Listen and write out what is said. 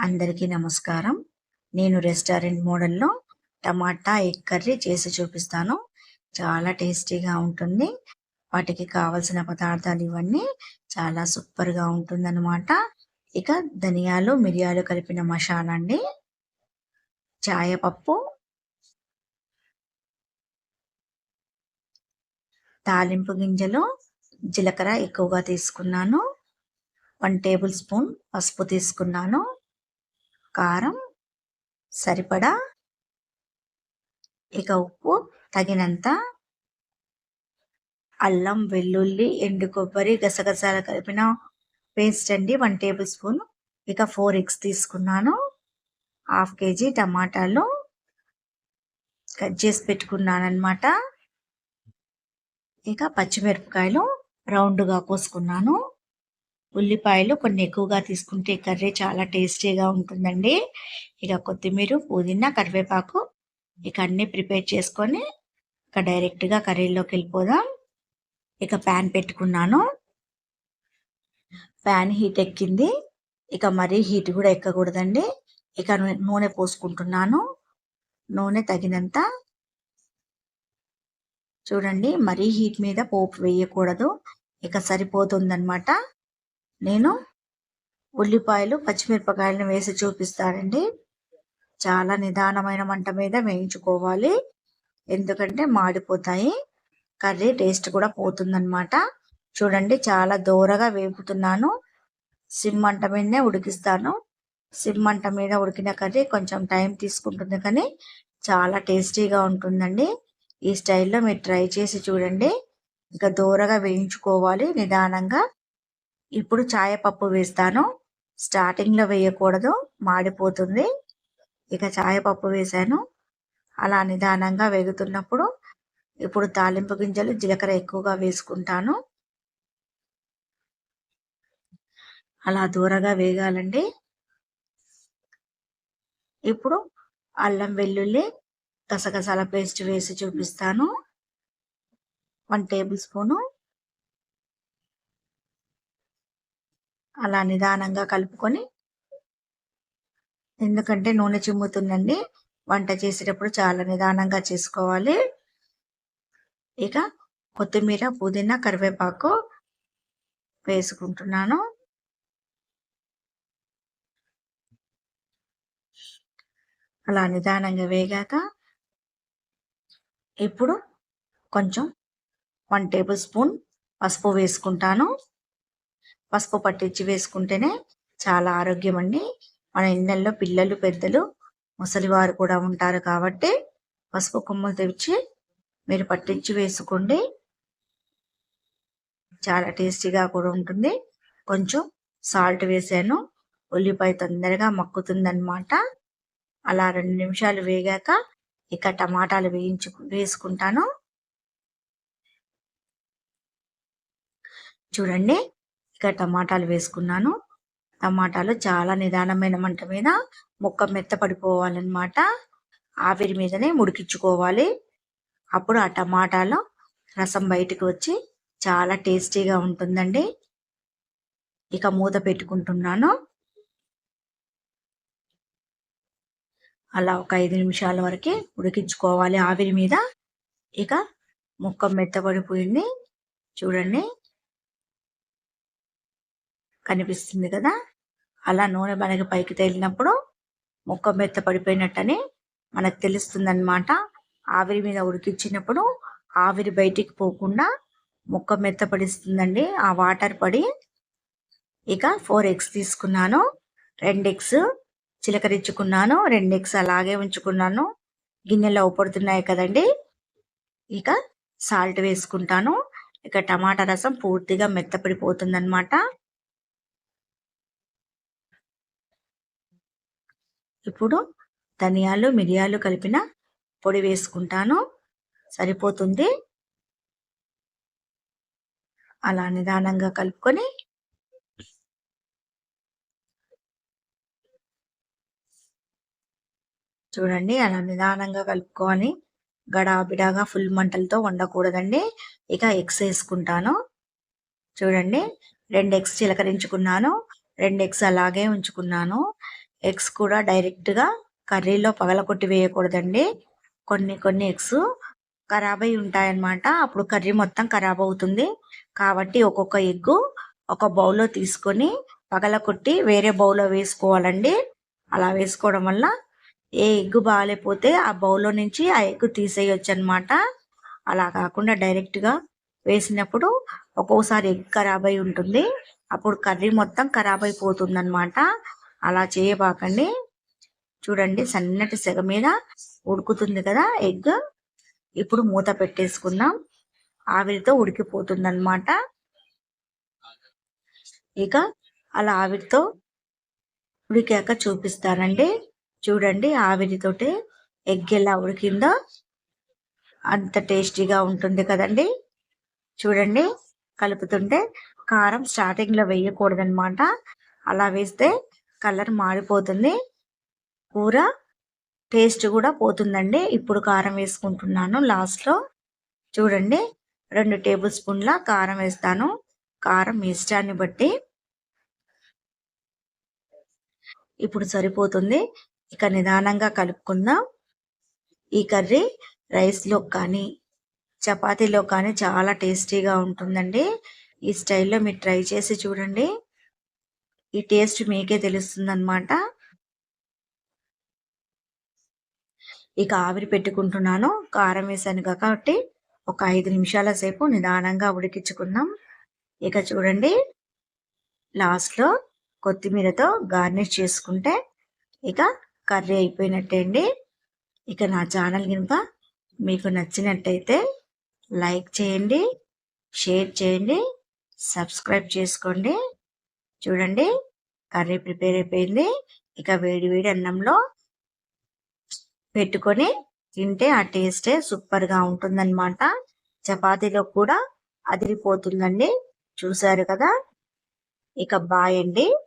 అందరికీ నమస్కారం. నేను రెస్టారెంట్ మోడల్లో టమాటా ఎగ్ కర్రీ చేసి చూపిస్తాను. చాలా టేస్టీగా ఉంటుంది. వాటికి కావలసిన పదార్థాలు ఇవన్నీ చాలా సూపర్గా ఉంటుందన్నమాట. ఇక ధనియాలు మిరియాలు కలిపిన మసాలా అండి. చాయపప్పు తాలింపు గింజలు. జీలకర్ర ఎక్కువగా తీసుకున్నాను. వన్ టేబుల్ స్పూన్ పసుపు తీసుకున్నాను. కారం సరిపడా ఇక ఉప్పు తగినంత అల్లం వెల్లుల్లి ఎండు కొబ్బరి గసగసాలు కలిపిన పేస్ట్ అండి. One tablespoon. ఇక ఫోర్ ఎగ్స్ తీసుకున్నాను. హాఫ్ కేజీ టమాటాలు కట్ చేసి పెట్టుకున్నాను అనమాట ఇక పచ్చిమిరపకాయలు రౌండ్గా కోసుకున్నాను. ఉల్లిపాయలు కొన్ని ఎక్కువగా తీసుకుంటే కర్రీ చాలా టేస్టీగా ఉంటుందండి. ఇక కొత్తిమీర పుదీనా కరివేపాకు ఇక అన్నీ ప్రిపేర్ చేసుకొని ఇక డైరెక్ట్గా కర్రీలోకి వెళ్ళిపోదాం. ఇక ప్యాన్ పెట్టుకున్నాను. ప్యాన్ హీట్ ఎక్కింది. ఇక మరీ హీట్ కూడా ఎక్కకూడదండి. ఇక నూనె పోసుకుంటున్నాను. నూనె తగినంత చూడండి మరీ హీట్ మీద పోపు వేయకూడదు. ఇక సరిపోతుందన్నమాట. నేను ఉల్లిపాయలు పచ్చిమిరపకాయలను వేసి చూపిస్తానండి. చాలా నిదానమైన మంట మీద వేయించుకోవాలి. ఎందుకంటే మాడిపోతాయి. కర్రీ టేస్ట్ కూడా పోతుందన్నమాట. చూడండి చాలా దూరగా వేపుతున్నాను. సిమ్ మంట మీదనే ఉడికిస్తాను. సిమ్ మంట మీద ఉడికిన కర్రీ కొంచెం టైం తీసుకుంటుంది కానీ చాలా టేస్టీగా ఉంటుందండి. ఈ స్టైల్లో మీరు ట్రై చేసి చూడండి. ఇక దూరగా వేయించుకోవాలి నిదానంగా. ఇప్పుడు చాయపప్పు వేస్తాను. స్టార్టింగ్లో వేయకూడదు మాడిపోతుంది. ఇక చాయపప్పు వేసాను. అలా నిదానంగా వేగుతున్నప్పుడు ఇప్పుడు తాలింపు గింజలు జీలకర్ర ఎక్కువగా వేసుకుంటాను. అలా దూరగా వేగాలండి. ఇప్పుడు అల్లం వెల్లుల్లి గసగసాల పేస్ట్ వేసి చూపిస్తాను. One tablespoon. అలా నిదానంగా కలుపుకొని ఎందుకంటే నూనె చిమ్ముతుందండి. వంట చేసేటప్పుడు చాలా నిదానంగా చేసుకోవాలి. ఇక కొత్తిమీర పుదీనా కరివేపాకు వేసుకుంటున్నాను. అలా నిదానంగా వేగాక ఇప్పుడు కొంచెం వన్ టేబుల్ స్పూన్ పసుపు వేసుకుంటాను. పసుపు పట్టించి వేసుకుంటేనే చాలా ఆరోగ్యం అండి మన ఇళ్ళల్లో పిల్లలు పెద్దలు ముసలివారు కూడా ఉంటారు కాబట్టి పసుపు కొమ్మలు తెచ్చి మీరు పట్టించి వేసుకోండి. చాలా టేస్టీగా కూడా ఉంటుంది. కొంచెం సాల్ట్ వేసాను. ఉల్లిపాయ తొందరగా మక్కుతుందన్నమాట. అలా రెండు నిమిషాలు వేగాక ఇక టమాటాలు వేయించు వేసుకుంటాను. చూడండి ఇక టమాటాలు వేసుకున్నాను. టమాటాలు చాలా నిదానమైన మంట మీద మొక్క మెత్త పడిపోవాలన్నమాట ఆవిరి మీదనే ముడికించుకోవాలి అప్పుడు ఆ టమాటాలో రసం బయటకు వచ్చి చాలా టేస్టీగా ఉంటుందండి. ఇక మూత పెట్టుకుంటున్నాను. అలా ఒక ఐదు నిమిషాల వరకు ఉడికించుకోవాలి ఆవిరి మీద. ఇక ముక్క మెత్తబడిపోయింది చూడండి. కనిపిస్తుంది కదా? అలా నూనె మనకి పైకి తేలినప్పుడు ముక్క మెత్త పడిపోయినట్టని మనకు తెలుస్తుందనమాట ఆవిరి మీద ఉడికించినప్పుడు ఆవిరి బయటికి పోకుండా ముక్క మెత్త పడిస్తుందండి. ఆ వాటర్ పడి ఇక ఫోర్ ఎగ్స్ తీసుకున్నాను. రెండు ఎగ్స్ చిలకరించుకున్నాను. రెండు ఎగ్స్ అలాగే ఉంచుకున్నాను. గిన్నెలో పడుతున్నాయి కదండి. ఇక సాల్ట్ వేసుకుంటాను. ఇక టమాటా రసం పూర్తిగా మెత్తపడిపోతుంది ఇప్పుడు ధనియాలు మిరియాలు కలిపిన పొడి వేసుకుంటాను. సరిపోతుంది. అలా నిదానంగా కలుపుకొని చూడండి అలా నిదానంగా కలుపుకొని గడాబిడాగా ఫుల్ మంటలతో వండకూడదండి. ఇక ఎగ్స్ వేసుకుంటాను. చూడండి రెండు ఎగ్స్ చిలకరించుకున్నాను. రెండు ఎగ్స్ అలాగే ఉంచుకున్నాను. ఎగ్స్ కూడా డైరెక్ట్గా కర్రీలో పగలగొట్టి వేయకూడదండి. కొన్ని కొన్ని ఎగ్స్ ఖరాబ్ అయి ఉంటాయన్నమాట. అప్పుడు కర్రీ మొత్తం ఖరాబ్ అవుతుంది. కాబట్టి ఒక్కొక్క ఎగ్గు ఒక బౌల్లో తీసుకొని పగలగొట్టి వేరే బౌల్లో వేసుకోవాలండి. అలా వేసుకోవడం వల్ల ఏ ఎగ్గు బాగాలేకపోతే ఆ బౌల్లో నుంచి ఆ ఎగ్గు తీసేయొచ్చు అనమాట అలా కాకుండా డైరెక్ట్గా వేసినప్పుడు ఒక్కోసారి ఎగ్ ఖరాబ్ అయి ఉంటుంది. అప్పుడు కర్రీ మొత్తం ఖరాబ్ అయిపోతుంది అనమాట అలా చేయబాకండి. చూడండి సన్నటి సెగ మీద ఉడుకుతుంది కదా ఎగ్. ఇప్పుడు మూత పెట్టేసుకుందాం. ఆవిరితో ఉడికిపోతుంది అనమాట ఇక అలా ఆవిరితో ఉడికాక చూపిస్తానండి. చూడండి ఆవిరితోటి ఎగ్ ఎలా ఉడికిందో. అంత టేస్టీగా ఉంటుంది కదండి. చూడండి కలుపుతుంటే కారం స్టార్టింగ్లో వేయకూడదనమాట అలా వేస్తే కలర్ మారిపోతుంది. కూర టేస్ట్ కూడా పోతుందండి. ఇప్పుడు కారం వేసుకుంటున్నాను లాస్ట్లో. చూడండి రెండు టేబుల్ స్పూన్ల కారం వేస్తాను. కారం ఇష్టాన్ని బట్టి. ఇప్పుడు సరిపోతుంది. ఇక నిదానంగా కలుపుకుందాం. ఈ కర్రీ రైస్లో కానీ చపాతీలో కానీ చాలా టేస్టీగా ఉంటుందండి. ఈ స్టైల్లో మీరు ట్రై చేసి చూడండి. ఈ టేస్ట్ మీకే తెలుస్తుంది అనమాట ఇక ఆవిరి పెట్టుకుంటున్నాను. కారం వేసాను కాబట్టి ఒక ఐదు నిమిషాల సేపు నిదానంగా ఉడికించుకుందాం. ఇక చూడండి లాస్ట్లో కొత్తిమీరతో గార్నిష్ చేసుకుంటే ఇక కర్రీ అయిపోయినట్టే అండి. ఇక నా ఛానల్ కనుక మీకు నచ్చినట్టయితే లైక్ చేయండి షేర్ చేయండి సబ్స్క్రైబ్ చేసుకోండి. చూడండి. కర్రీ ప్రిపేర్ అయిపోయింది. ఇక వేడి వేడి అన్నంలో పెట్టుకొని తింటే ఆ టేస్టే సూపర్గా ఉంటుందన్నమాట. చపాతీలో కూడా అదిరిపోతుందండి. చూసారు కదా? ఇక బాయ్ అండి.